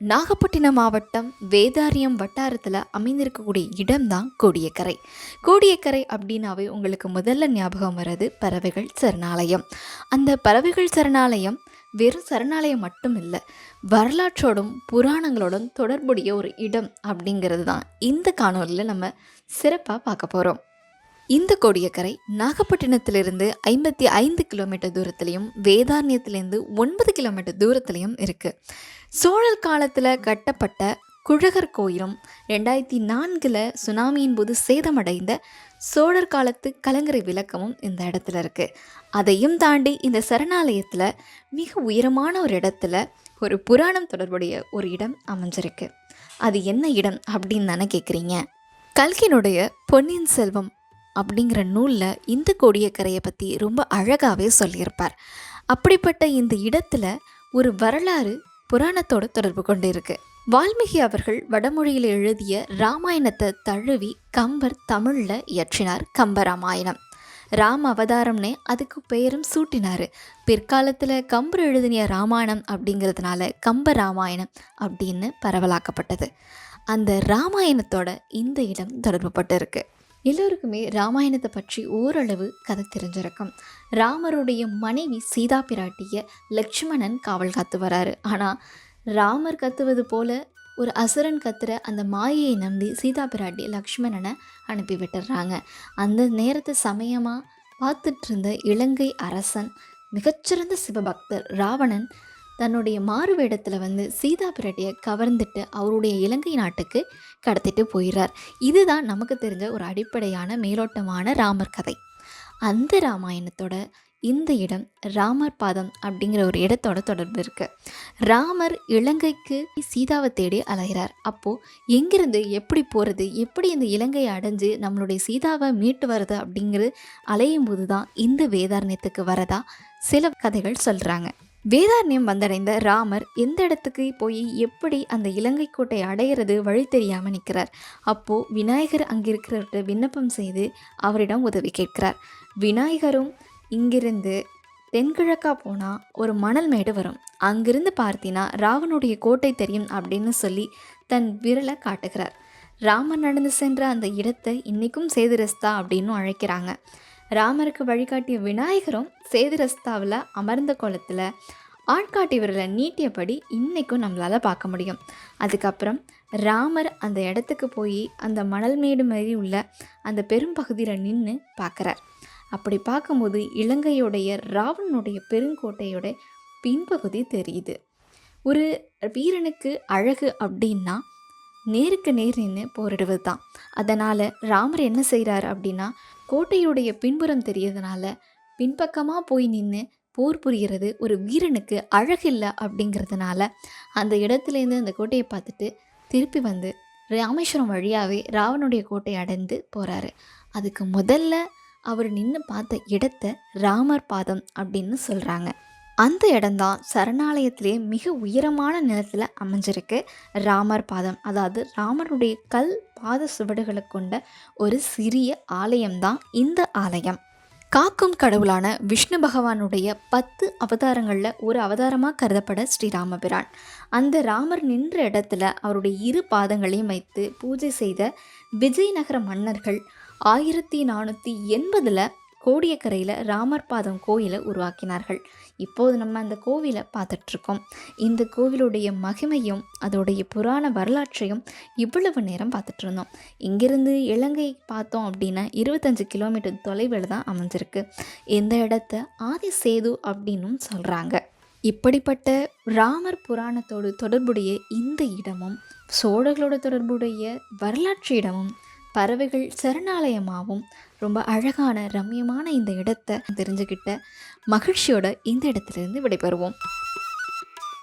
நாகப்பட்டினம் மாவட்டம் வேதாரியம் வட்டாரத்தில் அமைந்திருக்கக்கூடிய இடம்தான் கோடியக்கரை. கோடியக்கரை அப்படின்னாவே உங்களுக்கு முதல்ல ஞாபகம் வர்றது பறவைகள் சரணாலயம். அந்த பறவைகள் சரணாலயம் வெறும் சரணாலயம் மட்டும் இல்லை வரலாற்றோடும் புராணங்களோடும் தொடர்புடைய ஒரு இடம் அப்படிங்கிறது தான் இந்த காணொலியில் நம்ம சிறப்பாக பார்க்க போகிறோம் இந்த கோடியக்கரை நாகப்பட்டினத்திலிருந்து ஐம்பத்தி ஐந்து கிலோமீட்டர் தூரத்துலையும் வேதாரண்யத்திலேருந்து ஒன்பது கிலோமீட்டர் தூரத்துலையும் இருக்குது சோழர் காலத்தில் கட்டப்பட்ட குழகர் கோயிலும் ரெண்டாயிரத்தி நான்கில் சுனாமியின் போது சேதமடைந்த சோழர் காலத்து கலங்கரை விளக்கமும் இந்த இடத்துல இருக்குது அதையும் தாண்டி இந்த சரணாலயத்தில் மிக உயரமான ஒரு இடத்துல ஒரு புராணம் தொடர்புடைய ஒரு இடம் அமைஞ்சிருக்கு. அது என்ன இடம் அப்படின்னு தானே கேட்குறீங்க கல்கினுடைய பொன்னியின் செல்வம் அப்படிங்கிற நூலில் இந்த கோடியக்கரையை பற்றி ரொம்ப அழகாகவே சொல்லியிருப்பார். அப்படிப்பட்ட இந்த இடத்துல ஒரு வரலாறு புராணத்தோட தொடர்பு கொண்டு இருக்கு வால்மீகி அவர்கள் வடமொழியில் எழுதிய ராமாயணத்தை தழுவி கம்பர் தமிழில் இயற்றினார் கம்பராமாயணம். ராம் அவதாரம்னே அதுக்கு பெயரும் சூட்டினார். பிற்காலத்தில் கம்பர் எழுதினிய ராமாயணம் அப்படிங்கிறதுனால கம்ப ராமாயணம் அப்படின்னு பரவலாக்கப்பட்டது. அந்த ராமாயணத்தோட இந்த இடம் தொடர்புபட்டிருக்கு. எல்லோருக்குமே ராமாயணத்தை பற்றி ஓரளவு கதை தெரிஞ்சிருக்கும். ராமருடைய மனைவி சீதா பிராட்டிய லக்ஷ்மணன் காவல் காத்து வராரு ஆனால் ராமர் கத்துவது போல ஒரு அசுரன் கத்துற அந்த மாயையை நம்பி சீதா பிராட்டி லக்ஷ்மணனை அனுப்பி விட்டுடுறாங்க அந்த நேரத்தை சமயமாக பார்த்துட்டு இருந்த இலங்கை அரசன் மிகச்சிறந்த சிவபக்தர் ராவணன் தன்னுடைய மாறு வேடத்தில் வந்து சீதா பிராட்டியை கவர்ந்துட்டு அவருடைய இலங்கை நாட்டுக்கு கடத்திட்டு போயிடுறார் இதுதான் நமக்கு தெரிஞ்ச ஒரு அடிப்படையான மேலோட்டமான ராமர் கதை. அந்த ராமாயணத்தோட இந்த இடம் ராமர் பாதம் அப்படிங்கிற ஒரு இடத்தோட தொடர்பு இருக்குது ராமர் இலங்கைக்கு சீதாவை தேடி அலைகிறார் அப்போது எங்கிருந்து எப்படி போகிறது எப்படி இந்த இலங்கையை அடைஞ்சு நம்மளுடைய சீதாவை மீட்டு வருது அப்படிங்கிறது அலையும் போது தான் இந்த வேதாரண்யத்துக்கு வரதா சில கதைகள் சொல்கிறாங்க வேதாரண்யம் வந்தடைந்த ராமர் எந்த இடத்துக்கு போய் எப்படி அந்த இலங்கை கோட்டை அடையிறது வழி தெரியாமல் நிற்கிறார் அப்போது விநாயகர் அங்கிருக்கிறவர்கிட்ட விண்ணப்பம் செய்து அவரிடம் உதவி கேட்கிறார். விநாயகரும் இங்கிருந்து தென்கிழக்கா போனால் ஒரு மணல் மேடு வரும். அங்கிருந்து பார்த்தினா ராவனுடைய கோட்டை தெரியும் அப்படின்னு சொல்லி தன் விரலை காட்டுகிறார். ராமர் நடந்து சென்ற அந்த இடத்தை இன்றைக்கும் சேதுரஸ்தா அப்படின்னு அழைக்கிறாங்க. ராமருக்கு வழிகாட்டிய விநாயகரும் சேதுரஸ்தாவில் அமர்ந்த கோலத்தில் ஆட்காட்டி விரலை நீட்டியபடி இன்றைக்கும் நம்மளால் பார்க்க முடியும். அதுக்கப்புறம் ராமர் அந்த இடத்துக்கு போய் அந்த மணல் மேடு மாதிரி உள்ள அந்த பெரும்பகுதியில் நின்று பார்க்குறார். அப்படி பார்க்கும்போது இலங்கையுடைய ராவணனுடைய பெருங்கோட்டையோட பின்பகுதி தெரியுது. ஒரு வீரனுக்கு அழகு அப்படின்னா நேருக்கு நேர் நின்று போரிடுவது தான் அதனால் ராமர் என்ன செய்கிறார் அப்படின்னா கோட்டையுடைய பின்புறம் தெரியறதுனால பின்பக்கமாக போய் நின்று போர் புரிகிறது ஒரு வீரனுக்கு அழகில்லை அப்படிங்கிறதுனால அந்த இடத்துலேருந்து அந்த கோட்டையை பார்த்துட்டு திருப்பி வந்து ராமேஸ்வரம் வழியாகவே ராவனுடைய கோட்டை அடைந்து போகிறாரு அதுக்கு முதல்ல அவர் நின்று பார்த்த இடத்த ராமர் பாதம் அப்படின்னு சொல்கிறாங்க அந்த இடம்தான் சரணாலயத்திலே மிக உயரமான நிலத்தில் அமைஞ்சிருக்கு ராமர் பாதம். அதாவது ராமருடைய கல் பாத சுவடுகளை கொண்ட ஒரு சிறிய ஆலயம்தான் இந்த ஆலயம். காக்கும் கடவுளான விஷ்ணு பகவானுடைய பத்து அவதாரங்களில் ஒரு அவதாரமாக கருதப்பட ஸ்ரீராமபிரான் அந்த ராமர் நின்ற இடத்துல அவருடைய இரு பாதங்களையும் வைத்து பூஜை செய்த விஜயநகர மன்னர்கள் ஆயிரத்தி நானூற்றி எண்பதில் கோடியக்கரையில் ராமர் பாதம் கோயிலை உருவாக்கினார்கள். இப்போது நம்ம அந்த கோவிலை பார்த்துட்ருக்கோம். இந்த கோவிலுடைய மகிமையும் அதோடைய புராண வரலாற்றையும் இவ்வளவு நேரம் பார்த்துட்டு இருந்தோம் இங்கிருந்து இலங்கை பார்த்தோம் அப்படின்னா இருபத்தஞ்சு கிலோமீட்டர் தொலைவில் தான் அமைஞ்சிருக்கு. இந்த இடத்த? ஆதி சேது அப்படின்னும் சொல்கிறாங்க இப்படிப்பட்ட ராமர் புராணத்தோடு தொடர்புடைய இந்த இடமும் சோழர்களோட தொடர்புடைய வரலாற்று இடமும் பறவைகள் சரணாலயமாகவும் ரொம்ப அழகான ரம்யமான இந்த இடத்த தெரிஞ்சுக்கிட்ட மகிழ்ச்சியோட இந்த இடத்துலேருந்து விடைபெறுவோம்.